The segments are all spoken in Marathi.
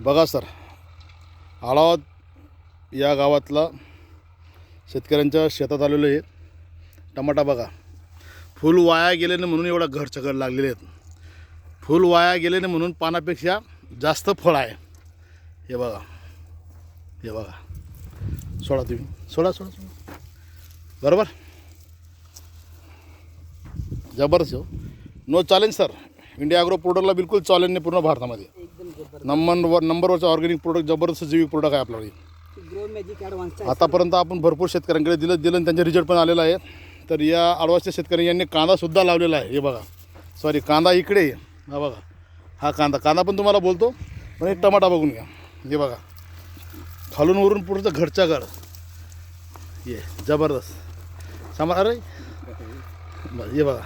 बघा सर आळावाद या गावातला शेतकऱ्यांच्या शेतात आलेलो आहे टमाटा बघा. फुल वाया गेल्याने म्हणून एवढा घर घर लागलेले आहेत. फुल वाया गेल्याने म्हणून पानापेक्षा जास्त फळ आहे. हे बघा. हे बघा. सोडा तुम्ही. सोडा सोडा सोडा. बरोबर? जबरदस्त हो. No challenge sir India agro पोर्टलला बिलकुल चॅलेंज नाही पूर्ण भारतामध्ये. नंबर नंबरवरचं ऑर्गॅनिक प्रोडक्ट जबरदस्त जैविक प्रोडक्ट आहे आपल्याकडे आतापर्यंत आपण भरपूर शेतकऱ्यांकडे दिलं दिलं आणि त्यांचा रिझल्ट पण आलेला आहे. तर या आडवासच्या शेतकऱ्यांनी यांनी कांदासुद्धा लावलेला आहे. हे बघा. सॉरी कांदा इकडे. हा बघा. हा कांदा. कांदा पण तुम्हाला बोलतो. पण एक टमाटा बघून घ्या. हे बघा. खालून वरून पुढचं घरच्या घर. ये जबरदस्त. सामा अरे. बरं, हे बघा.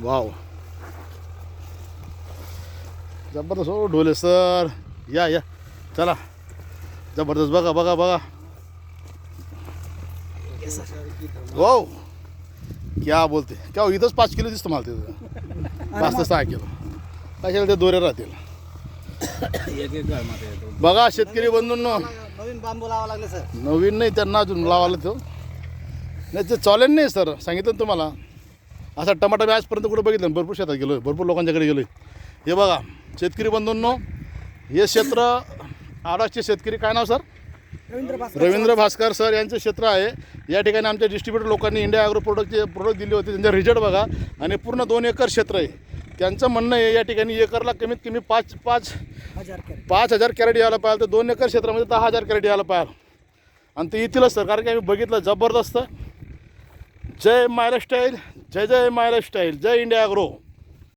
वाव. जबरदस्त हो ढोले सर. या या. चला. जबरदस्त. बघा बघा बघा. वाव. क्या बोलते. क्या हो, इथंच पाच किलो दिसतं मला तिथं. पाच ते सहा किलो. कशाला ते दोरे राहतील? बघा शेतकरी बंधूंनो. नवीन बांबू लावा लागले सर. नवीन नाही त्यांना अजून लावायला तो. नाही ते चालेल नाही सर. सांगितलं ना तुम्हाला. असा टमाटा मी आजपर्यंत कुठं बघितलं. भरपूर शेतात गेलो भरपूर लोकांच्याकडे गेलो हे बघा. शेतकरी बंधूंनो हे क्षेत्र आडाचे शेतकरी काय नाव सर? रवींद्र भास्कर रवींद्र भास्कर सर यांचं क्षेत्र आहे. या ठिकाणी आमच्या डिस्ट्रीब्युटर लोकांनी इंडिया ॲग्रो प्रोडक्टचे प्रोडक्ट दिले होते. त्यांचा रिझल्ट बघा. आणि पूर्ण दोन एकर क्षेत्र आहे. त्यांचं म्हणणं आहे या ठिकाणी एकरला कमीत कमी पाच पाच पाच हजार कॅरेट यायला पाहिजे तर दोन एकर क्षेत्रामध्ये दहा हजार कॅरेट यायला पाहिजे आणि ते येतीलच सर कारण की आम्ही बघितलं जबरदस्त. जय स्टाईल जय जय स्टाईल जय इंडिया ॲग्रो